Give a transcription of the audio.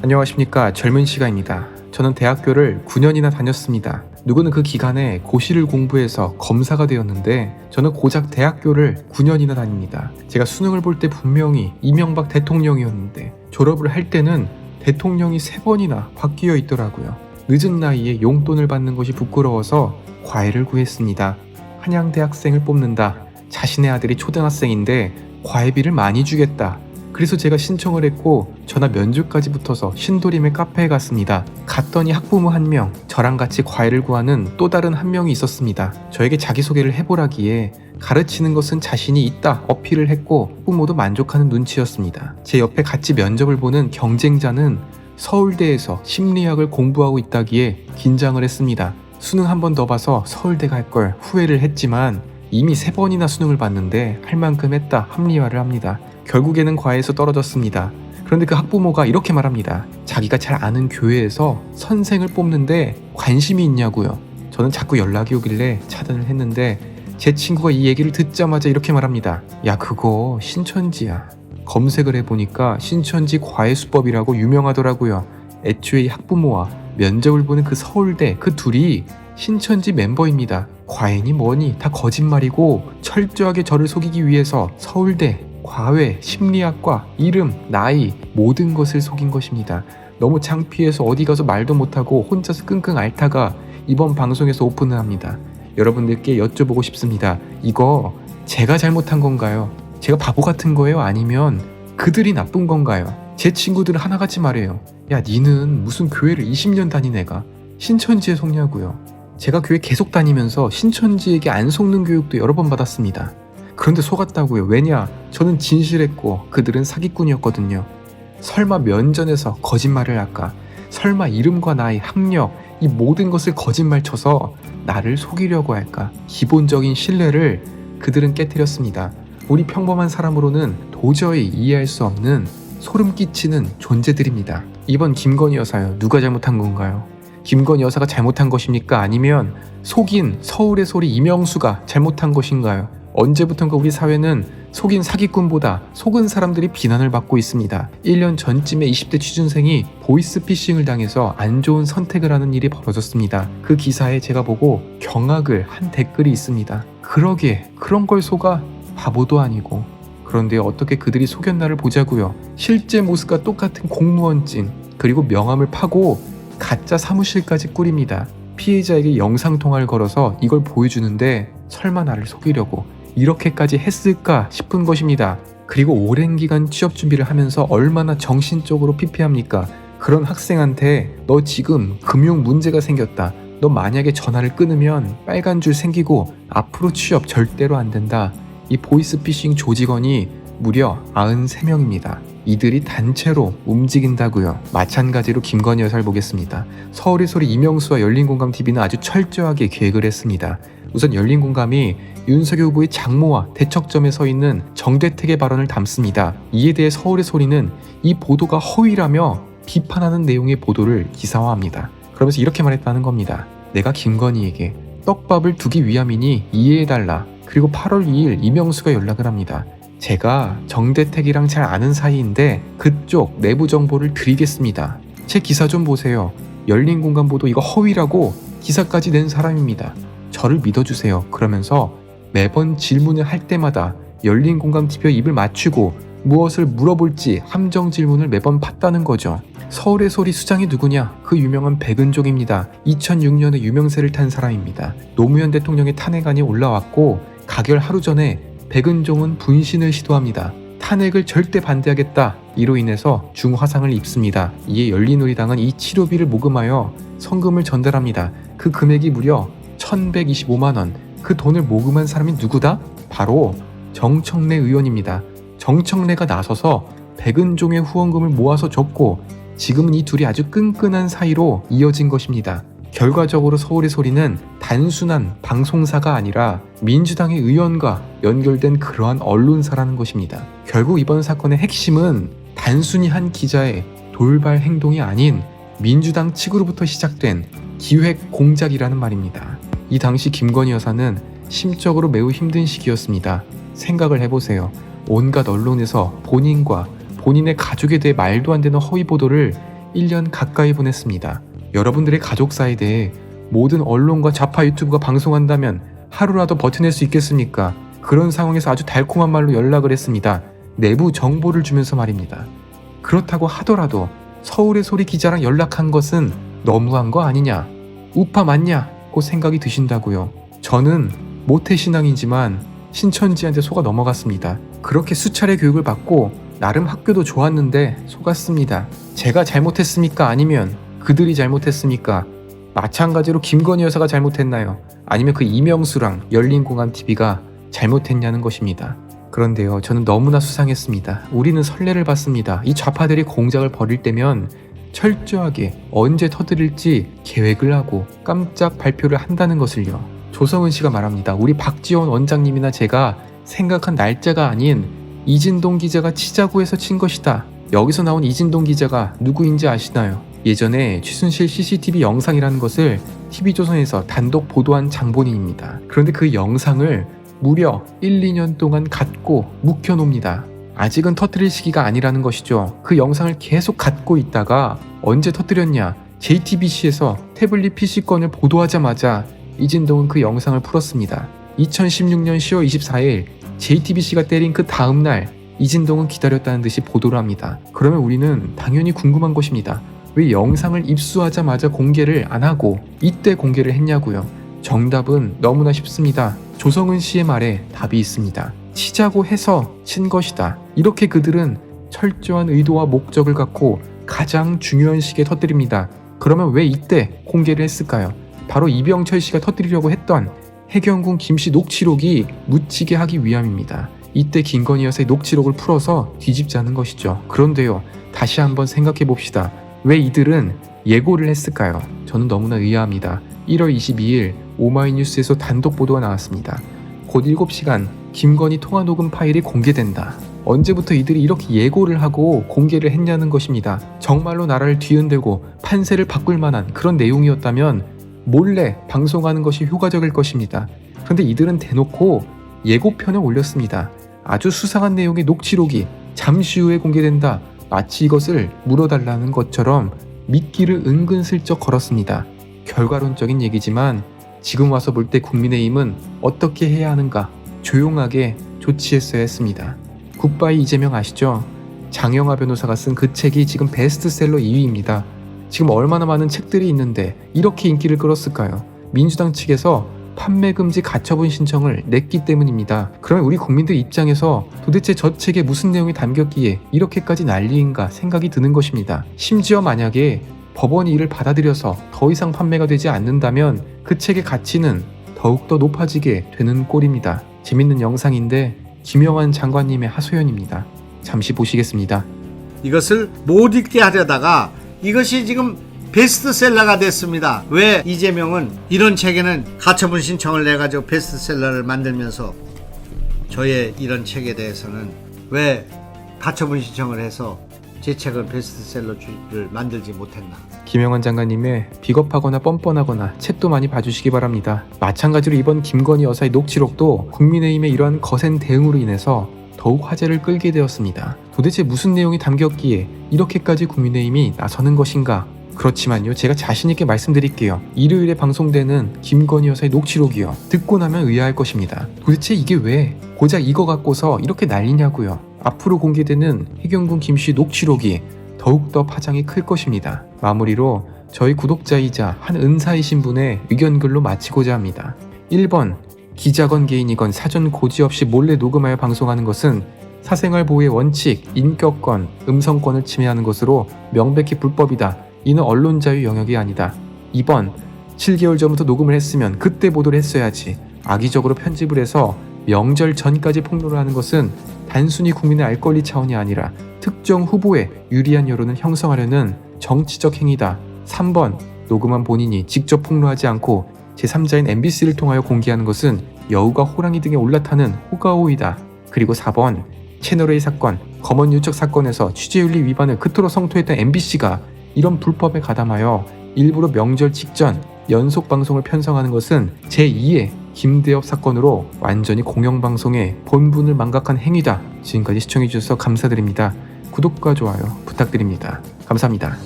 안녕하십니까 젊은 시가입니다. 저는 대학교를 9년이나 다녔습니다. 누구는 그 기간에 고시를 공부해서 검사가 되었는데 저는 고작 대학교를 9년이나 다닙니다. 제가 수능을 볼 때 분명히 이명박 대통령이었는데 졸업을 할 때는 대통령이 세 번이나 바뀌어 있더라고요. 늦은 나이에 용돈을 받는 것이 부끄러워서 과외를 구했습니다. 한양대학생을 뽑는다. 자신의 아들이 초등학생인데 과외비를 많이 주겠다. 그래서 제가 신청을 했고 전화 면접까지 붙어서 신도림의 카페에 갔습니다. 갔더니 학부모 한 명, 저랑 같이 과외를 구하는 또 다른 한 명이 있었습니다. 저에게 자기소개를 해보라기에 가르치는 것은 자신이 있다 어필을 했고 학부모도 만족하는 눈치였습니다. 제 옆에 같이 면접을 보는 경쟁자는 서울대에서 심리학을 공부하고 있다기에 긴장을 했습니다. 수능 한 번 더 봐서 서울대 갈 걸 후회를 했지만 이미 세 번이나 수능을 봤는데 할 만큼 했다 합리화를 합니다. 결국에는 과외에서 떨어졌습니다. 그런데 그 학부모가 이렇게 말합니다. 자기가 잘 아는 교회에서 선생을 뽑는데 관심이 있냐고요. 저는 자꾸 연락이 오길래 차단을 했는데 제 친구가 이 얘기를 듣자마자 이렇게 말합니다. 야 그거 신천지야. 검색을 해보니까 신천지 과외수법이라고 유명하더라고요. 애초에 이 학부모와 면접을 보는 그 서울대 그 둘이 신천지 멤버입니다. 과외니 뭐니 다 거짓말이고 철저하게 저를 속이기 위해서 서울대 과외, 심리학과, 이름, 나이 모든 것을 속인 것입니다. 너무 창피해서 어디 가서 말도 못하고 혼자서 끙끙 앓다가 이번 방송에서 오픈을 합니다. 여러분들께 여쭤보고 싶습니다. 이거 제가 잘못한 건가요? 제가 바보 같은 거예요? 아니면 그들이 나쁜 건가요? 제 친구들은 하나같이 말해요. 야, 니는 무슨 교회를 20년 다닌 애가 신천지에 속냐고요. 제가 교회 계속 다니면서 신천지에게 안 속는 교육도 여러 번 받았습니다. 그런데 속았다고요. 왜냐? 저는 진실했고 그들은 사기꾼이었거든요. 설마 면전에서 거짓말을 할까? 설마 이름과 나이, 학력, 이 모든 것을 거짓말 쳐서 나를 속이려고 할까? 기본적인 신뢰를 그들은 깨뜨렸습니다. 우리 평범한 사람으로는 도저히 이해할 수 없는 소름 끼치는 존재들입니다. 이번 김건희 여사요. 누가 잘못한 건가요? 김건희 여사가 잘못한 것입니까? 아니면 속인 서울의 소리 이명수가 잘못한 것인가요? 언제부턴가 우리 사회는 속인 사기꾼보다 속은 사람들이 비난을 받고 있습니다. 1년 전쯤에 20대 취준생이 보이스피싱을 당해서 안 좋은 선택을 하는 일이 벌어졌습니다. 그 기사에 제가 보고 경악을 한 댓글이 있습니다. 그러게 그런 걸 속아 바보도 아니고 그런데 어떻게 그들이 속였나를 보자고요. 실제 모습과 똑같은 공무원증 그리고 명함을 파고 가짜 사무실까지 꾸립니다. 피해자에게 영상통화를 걸어서 이걸 보여주는데 설마 나를 속이려고 이렇게까지 했을까 싶은 것입니다. 그리고 오랜 기간 취업 준비를 하면서 얼마나 정신적으로 피폐합니까? 그런 학생한테 너 지금 금융 문제가 생겼다. 너 만약에 전화를 끊으면 빨간 줄 생기고 앞으로 취업 절대로 안 된다. 이 보이스피싱 조직원이 무려 93명입니다. 이들이 단체로 움직인다고요. 마찬가지로 김건희 여사를 보겠습니다. 서울의 소리 이명수와 열린공감TV는 아주 철저하게 계획을 했습니다. 우선 열린 공감이 윤석열 후보의 장모와 대척점에 서 있는 정대택의 발언을 담습니다. 이에 대해 서울의 소리는 이 보도가 허위라며 비판하는 내용의 보도를 기사화합니다. 그러면서 이렇게 말했다는 겁니다. 내가 김건희에게 떡밥을 두기 위함이니 이해해달라. 그리고 8월 2일 이명수가 연락을 합니다. 제가 정대택이랑 잘 아는 사이인데 그쪽 내부 정보를 드리겠습니다. 제 기사 좀 보세요. 열린 공간 보도 이거 허위라고 기사까지 낸 사람입니다. 저를 믿어주세요. 그러면서 매번 질문을 할 때마다 열린 공감 TV와 입을 맞추고 무엇을 물어볼지 함정 질문을 매번 팠다는 거죠. 서울의 소리 수장이 누구냐? 그 유명한 백은종입니다. 2006년에 유명세를 탄 사람입니다. 노무현 대통령의 탄핵안이 올라왔고 가결 하루 전에 백은종은 분신을 시도합니다. 탄핵을 절대 반대하겠다. 이로 인해서 중화상을 입습니다. 이에 열린우리당은 이 치료비를 모금하여 성금을 전달합니다. 그 금액이 무려 1125만 원. 그 돈을 모금한 사람이 누구다? 바로 정청래 의원입니다. 정청래가 나서서 백은종의 후원금을 모아서 줬고 지금은 이 둘이 아주 끈끈한 사이로 이어진 것입니다. 결과적으로 서울의 소리는 단순한 방송사가 아니라 민주당의 의원과 연결된 그러한 언론사라는 것입니다. 결국 이번 사건의 핵심은 단순히 한 기자의 돌발 행동이 아닌 민주당 측으로부터 시작된 기획 공작이라는 말입니다. 이 당시 김건희 여사는 심적으로 매우 힘든 시기였습니다. 생각을 해보세요. 온갖 언론에서 본인과 본인의 가족에 대해 말도 안 되는 허위 보도를 1년 가까이 보냈습니다. 여러분들의 가족 사이에 모든 언론과 좌파 유튜브가 방송한다면 하루라도 버텨낼 수 있겠습니까? 그런 상황에서 아주 달콤한 말로 연락을 했습니다. 내부 정보를 주면서 말입니다. 그렇다고 하더라도 서울의 소리 기자랑 연락한 것은 너무한 거 아니냐? 우파 맞냐? 고 생각이 드신다고요. 저는 모태신앙이지만 신천지한테 속아 넘어갔습니다. 그렇게 수차례 교육을 받고 나름 학교도 좋았는데 속았습니다. 제가 잘못했습니까? 아니면 그들이 잘못했습니까? 마찬가지로 김건희 여사가 잘못했나요? 아니면 그 이명수랑 열린공감TV가 잘못했냐는 것입니다. 그런데요, 저는 너무나 수상했습니다. 우리는 선례를 봤습니다. 이 좌파들이 공작을 벌일 때면 철저하게 언제 터뜨릴지 계획을 하고 깜짝 발표를 한다는 것을요. 조성은 씨가 말합니다. 우리 박지원 원장님이나 제가 생각한 날짜가 아닌 이진동 기자가 치자고 해서 친 것이다. 여기서 나온 이진동 기자가 누구인지 아시나요? 예전에 최순실 CCTV 영상이라는 것을 TV조선에서 단독 보도한 장본인입니다. 그런데 그 영상을 무려 1, 2년 동안 갖고 묵혀놉니다. 아직은 터뜨릴 시기가 아니라는 것이죠. 그 영상을 계속 갖고 있다가 언제 터뜨렸냐? JTBC에서 태블릿 PC권을 보도하자마자 이진동은 그 영상을 풀었습니다. 2016년 10월 24일 JTBC가 때린 그 다음날 이진동은 기다렸다는 듯이 보도를 합니다. 그러면 우리는 당연히 궁금한 것입니다. 왜 영상을 입수하자마자 공개를 안 하고 이때 공개를 했냐고요? 정답은 너무나 쉽습니다. 조성은 씨의 말에 답이 있습니다. 치자고 해서 친 것이다. 이렇게 그들은 철저한 의도와 목적을 갖고 가장 중요한 시기에 터뜨립니다. 그러면 왜 이때 공개를 했을까요? 바로 이병철 씨가 터뜨리려고 했던 해경군 김씨 녹취록이 묻히게 하기 위함입니다. 이때 김건희 여사의 녹취록을 풀어서 뒤집자는 것이죠. 그런데요, 다시 한번 생각해 봅시다. 왜 이들은 예고를 했을까요? 저는 너무나 의아합니다. 1월 22일 오마이뉴스에서 단독 보도가 나왔습니다. 곧 7시간 김건희 통화 녹음 파일이 공개된다. 언제부터 이들이 이렇게 예고를 하고 공개를 했냐는 것입니다. 정말로 나라를 뒤흔들고 판세를 바꿀 만한 그런 내용이었다면 몰래 방송하는 것이 효과적일 것입니다. 그런데 이들은 대놓고 예고편을 올렸습니다. 아주 수상한 내용의 녹취록이 잠시 후에 공개된다. 마치 이것을 물어달라는 것처럼 미끼를 은근슬쩍 걸었습니다. 결과론적인 얘기지만 지금 와서 볼 때 국민의힘은 어떻게 해야 하는가 조용하게 조치했어야 했습니다. 굿바이 이재명 아시죠? 장영하 변호사가 쓴 그 책이 지금 베스트셀러 2위입니다. 지금 얼마나 많은 책들이 있는데 이렇게 인기를 끌었을까요? 민주당 측에서 판매 금지 가처분 신청을 냈기 때문입니다. 그러면 우리 국민들 입장에서 도대체 저 책에 무슨 내용이 담겼기에 이렇게까지 난리인가 생각이 드는 것입니다. 심지어 만약에 법원이 이를 받아들여서 더 이상 판매가 되지 않는다면 그 책의 가치는 더욱더 높아지게 되는 꼴입니다. 재밌는 영상인데 김영환 장관님의 하소연입니다. 잠시 보시겠습니다. 이것을 못 읽게 하려다가 이것이 지금 베스트셀러가 됐습니다. 왜 이재명은 이런 책에는 가처분 신청을 내가지고 베스트셀러를 만들면서 저의 이런 책에 대해서는 왜 가처분 신청을 해서 제 책을 베스트셀러를 만들지 못했나? 김영환 장관님의 비겁하거나 뻔뻔하거나 책도 많이 봐주시기 바랍니다. 마찬가지로 이번 김건희 여사의 녹취록도 국민의힘의 이러한 거센 대응으로 인해서 더욱 화제를 끌게 되었습니다. 도대체 무슨 내용이 담겼기에 이렇게까지 국민의힘이 나서는 것인가? 그렇지만요, 제가 자신있게 말씀드릴게요. 일요일에 방송되는 김건희 여사의 녹취록이요. 듣고 나면 의아할 것입니다. 도대체 이게 왜 고작 이거 갖고서 이렇게 난리냐고요. 앞으로 공개되는 해경군 김씨 녹취록이 더욱더 파장이 클 것입니다. 마무리로 저희 구독자이자 한 은사이신 분의 의견글로 마치고자 합니다. 1번 기자건 개인이건 사전 고지 없이 몰래 녹음하여 방송하는 것은 사생활 보호의 원칙, 인격권, 음성권을 침해하는 것으로 명백히 불법이다. 이는 언론 자유 영역이 아니다. 2번 7개월 전부터 녹음을 했으면 그때 보도를 했어야지. 악의적으로 편집을 해서 명절 전까지 폭로를 하는 것은 단순히 국민의 알 권리 차원이 아니라 특정 후보에 유리한 여론을 형성하려는 정치적 행위다. 3번 녹음한 본인이 직접 폭로하지 않고 제3자인 MBC를 통하여 공개하는 것은 여우가 호랑이 등에 올라타는 호가호이다. 그리고 4번 채널A 사건, 검언 유착 사건에서 취재윤리 위반을 그토록 성토했던 MBC가 이런 불법에 가담하여 일부러 명절 직전 연속 방송을 편성하는 것은 제2의 김대엽 사건으로 완전히 공영방송의 본분을 망각한 행위다. 지금까지 시청해주셔서 감사드립니다. 구독과 좋아요 부탁드립니다. 감사합니다.